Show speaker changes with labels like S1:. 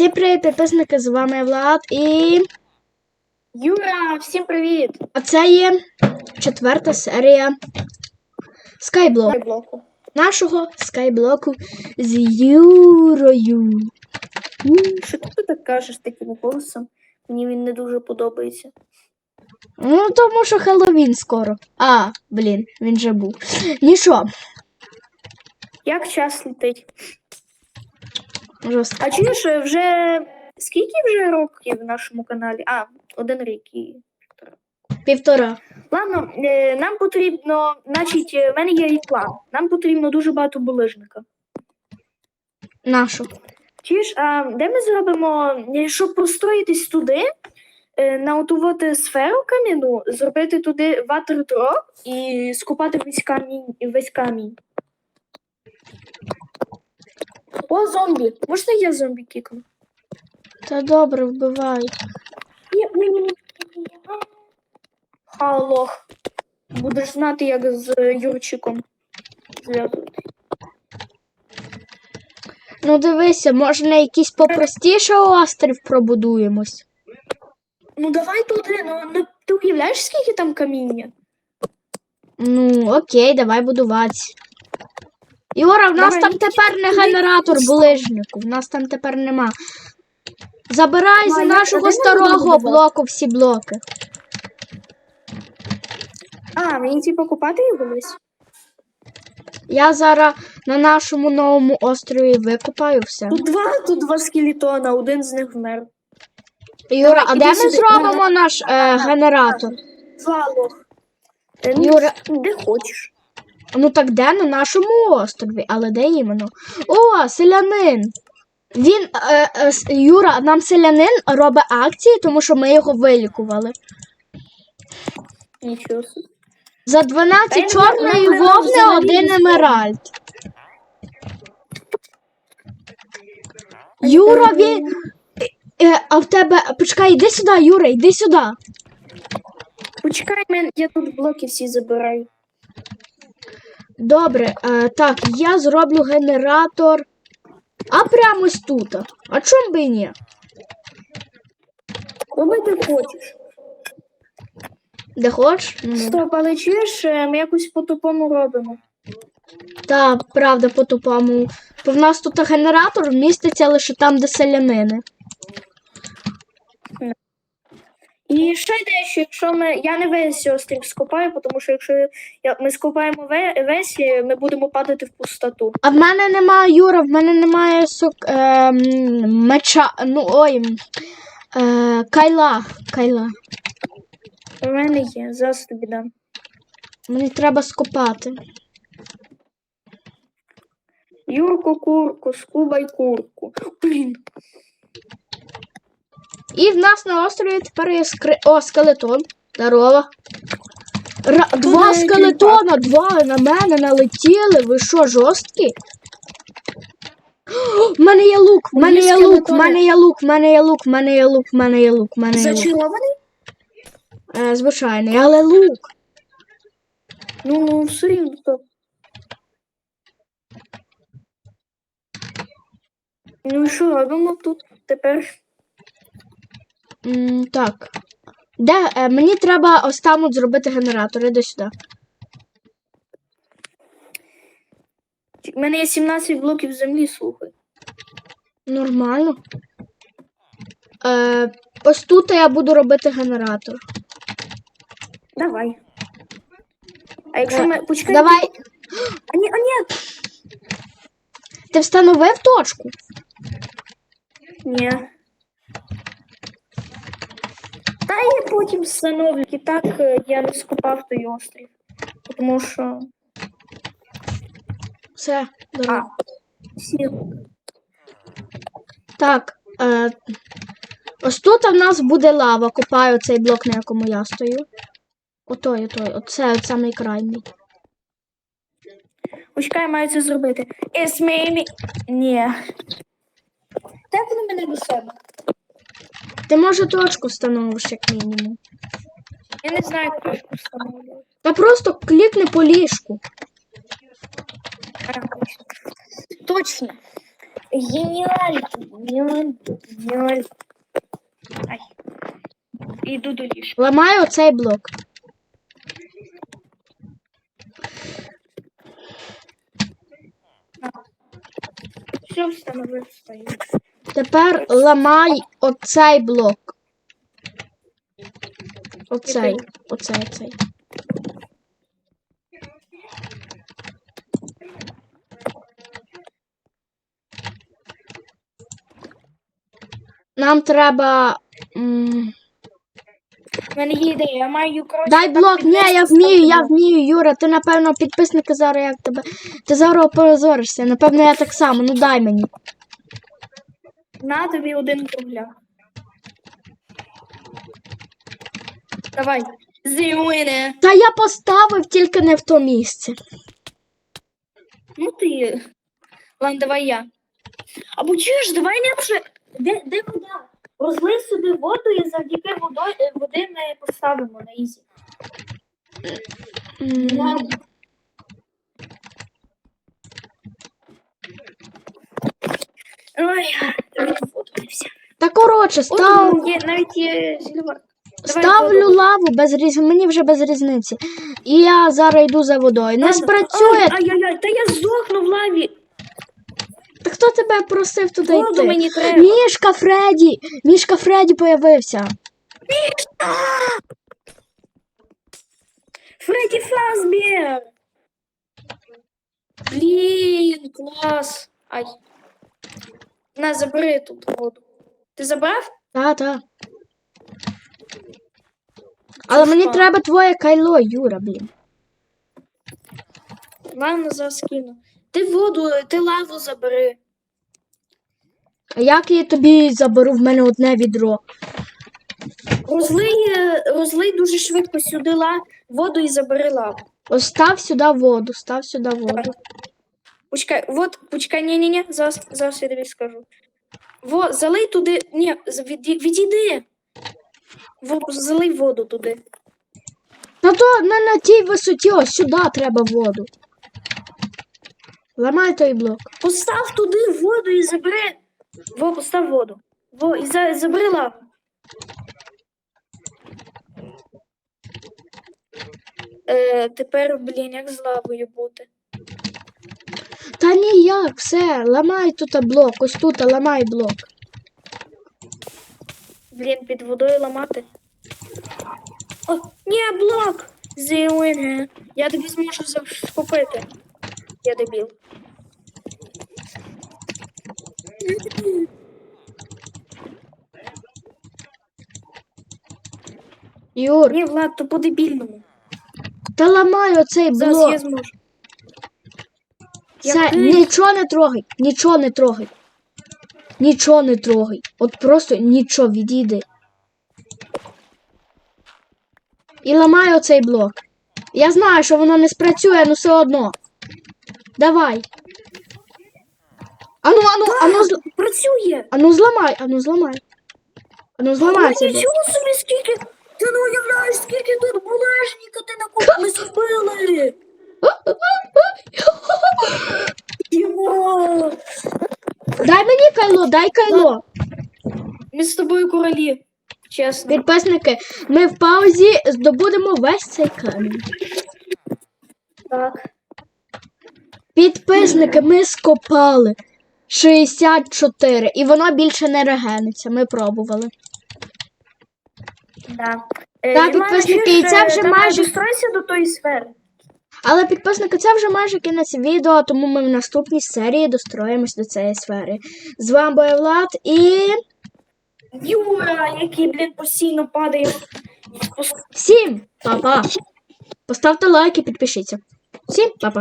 S1: Всім привіт, підписники, з вами Влад і.
S2: Юра, всім привіт!
S1: А це є четверта серія Скайблок.
S2: блоку.
S1: Нашого скайблоку з Юрою.
S2: Що ти так кажеш таким голосом? Мені він не дуже подобається.
S1: Ну, тому що Хеллоуін скоро. А, блін, він же був. Нічого,
S2: Як час летить?
S1: Жорстко.
S2: А чуєш, вже скільки вже років в нашому каналі? А, один рік і.
S1: Півтора. Півтора.
S2: Ладно, е, нам потрібно, значить, е, в мене є і план. Нам потрібно дуже багато булижника.
S1: Нашу.
S2: Чуєш, а де ми зробимо, е, щоб построїтись туди, е, на оту от сферу кам'яну, зробити туди ватер-дроп і скупати весь камінь, весь камінь. О, зомбі! Можна я зомбі кікну?
S1: Та добре, вбивай.
S2: Ні, ні, ні, ні. Халох. Будеш знати, як з Юрчиком зв'язувати.
S1: Ну дивися, може на якийсь попростіший острів пробудуємось.
S2: Ну давай туди, ну, ну ти уявляєш, скільки там каміння?
S1: Ну, окей, давай будувати. Юра, в нас
S2: Давай,
S1: там тепер не генератор булижнику, в нас там тепер нема. Забирай з нашого старого блоку всі блоки.
S2: А, мені типу купати його десь?
S1: Я зараз на нашому новому острові викопаю все.
S2: Тут два, тут два скелетона, один з них вмер.
S1: Юра, а де ми зробимо наш е, генератор?
S2: Два лох. Е, ну,
S1: Юра,
S2: Де хочеш.
S1: Ну так де на нашому острові, але де іменно? О, селянин. Він, е, е, Юра, нам селянин робить акції, тому що ми його вилікували.
S2: Нічого собі.
S1: За 12 чорної вовни один емеральд. Юра, він. Е, а в тебе. Почекай, іди сюди, Юра, іди сюди.
S2: Почекай, мен, я тут блоки всі забираю.
S1: Добре, е, так, я зроблю генератор. А прямо ось тут. А чом би і ні?
S2: Роби ти хочеш.
S1: Де хочеш? Ну,
S2: Стоп, але чуєш, е, ми якось по-тупому робимо.
S1: Та, правда, по-тупому. Бо в нас тут генератор міститься лише там, де селянини.
S2: І ще дещо, якщо ми. Я не весь острів скопаю, тому що якщо я- ми скопаємо весь, ми будемо падати в пустоту.
S1: А в мене немає Юра, в мене немає сок, е, меча. Ну ой. Е, кайла. Кайла.
S2: У мене є, зараз тобі дам.
S1: Мені треба скопати.
S2: Юрку курку, скубай курку. Блін.
S1: І в нас на острові тепер є скри... О, скелетон. Здорово. Ра... Два скелетона, два на мене налетіли. Ви що, жорсткі? В мене є лук, в мене є лук, в мене є лук, в мене є лук, в мене є лук, в мене є лук, в мене є лук.
S2: Зачарований?
S1: Е, звичайний, але лук.
S2: Ну, ну, все рівно то. Ну і що робимо тут тепер?
S1: М, так. Де, е, мені треба ось там от зробити генератор, іди сюди.
S2: У мене є 17 блоків землі, слухай.
S1: Нормально. Е, ось тут я буду робити генератор.
S2: Давай. А якщо
S1: Е,
S2: ми. Почекай.
S1: Давай,
S2: А ні, а ні.
S1: ти встановив точку?
S2: Ні. Та я потім встановлю. І так е, я не скупав той острів. Тому що.
S1: Все,
S2: А,
S1: добре.
S2: всі.
S1: Так. Е, ось тут в нас буде лава. Копаю цей блок, на якому я стою. Отой, отой, оце от самий крайній.
S2: Почекай, маю це зробити. It's. Ні. Так воно мене до себе.
S1: Ти може точку встановиш, як мінімум.
S2: Я не знаю, як точку встановлювати.
S1: Та просто клікни по ліжку.
S2: Точно. Геніально. Геніально. Ай. Іду до ліжка.
S1: Ламаю оцей блок.
S2: Все встановив стою.
S1: Тепер ламай оцей блок. Оцей. Оцей, оцей. Нам треба. м,
S2: У мене є ідея, я маю коротше.
S1: Дай блок, ні, я вмію, я вмію, Юра. Ти, напевно, підписники зараз як тебе. Ти зараз опозоришся. Напевно, я так само. Ну дай мені.
S2: На тобі один кругляк. Давай. Зелене.
S1: Та я поставив тільки не в то місце.
S2: Ну ти. Ладно, давай я. Або чуєш, давай ліпше. Де, де вода? Розлий сюди воду і завдяки водою, е, води ми поставимо на ізі.
S1: М,
S2: Ой.
S1: Та коротше, став,
S2: є, навіть є зільвар. Давай
S1: ставлю лаву без різ... мені вже без різниці. І я зараз йду за водою. Не спрацює.
S2: Ай, ай, ай, та я здохну в лаві.
S1: Та хто тебе просив туди
S2: Воду
S1: йти?
S2: мені треба.
S1: Мішка Фредді! Мішка Фредді появився.
S2: Фредді Фазбер! Блін, клас. Ай. На, забери тут воду. Ти забрав?
S1: Та, та. Але мені
S2: що?
S1: треба твоє кайло, Юра, блін.
S2: Ладно, зараз кину. Ти воду, ти лаву забери.
S1: А як я тобі заберу в мене одне відро?
S2: Розлий, е, розлий дуже швидко сюди ла... воду і забери лаву.
S1: Ось став сюди воду, став сюди воду.
S2: Почекай, вот, почекай, ні, ні, ні, зараз, зараз я тобі скажу. Во, залий туди. Ні, віді- відійди. Во, залий воду туди.
S1: Та то не на тій висоті, ось сюди треба воду. Ламай той блок.
S2: Постав туди воду і забери. Во, постав воду. Во, і за, забери лаву. Е, тепер, блін, як з лавою бути.
S1: Та ніяк, все, ламай тут блок, ось тут ламай блок.
S2: Блін, під водою ламати. О, ні, блок! Зелене. Я тобі зможу схопити. Я дебіл.
S1: Юр,
S2: Ні, Влад, то по-дебільному.
S1: та ламай оцей
S2: Зараз
S1: блок.
S2: я зможу.
S1: Все, нічого не трогай, нічого не трогай. Нічого не трогай. От просто нічого відійди. І ламай оцей блок. Я знаю, що воно не спрацює, але все одно. Давай. Ану, ану, ану, зл...
S2: Працює!
S1: ану зламай, ану зламай. Ану зламай цей
S2: нічого собі скільки! Ти не уявляєш, скільки тут булежніка ти накопили зробили! Йо!
S1: Дай мені кайло, дай кайло.
S2: Ми з тобою королі. Чесно.
S1: Підписники, ми в паузі здобудемо весь цей камінь.
S2: Так.
S1: Підписники, ми скопали 64, і воно більше не регениться. Ми пробували.
S2: Да. Е,
S1: Так, підписники, і це
S2: е,
S1: вже майже-
S2: Достройся до тої сфери.
S1: Але підписники, це вже майже кінець відео, тому ми в наступній серії достроїмось до цієї сфери. З вами був Влад і
S2: Юра, який, блін, постійно падає.
S1: всім па-па! Поставте лайк і підпишіться. Всім па-па!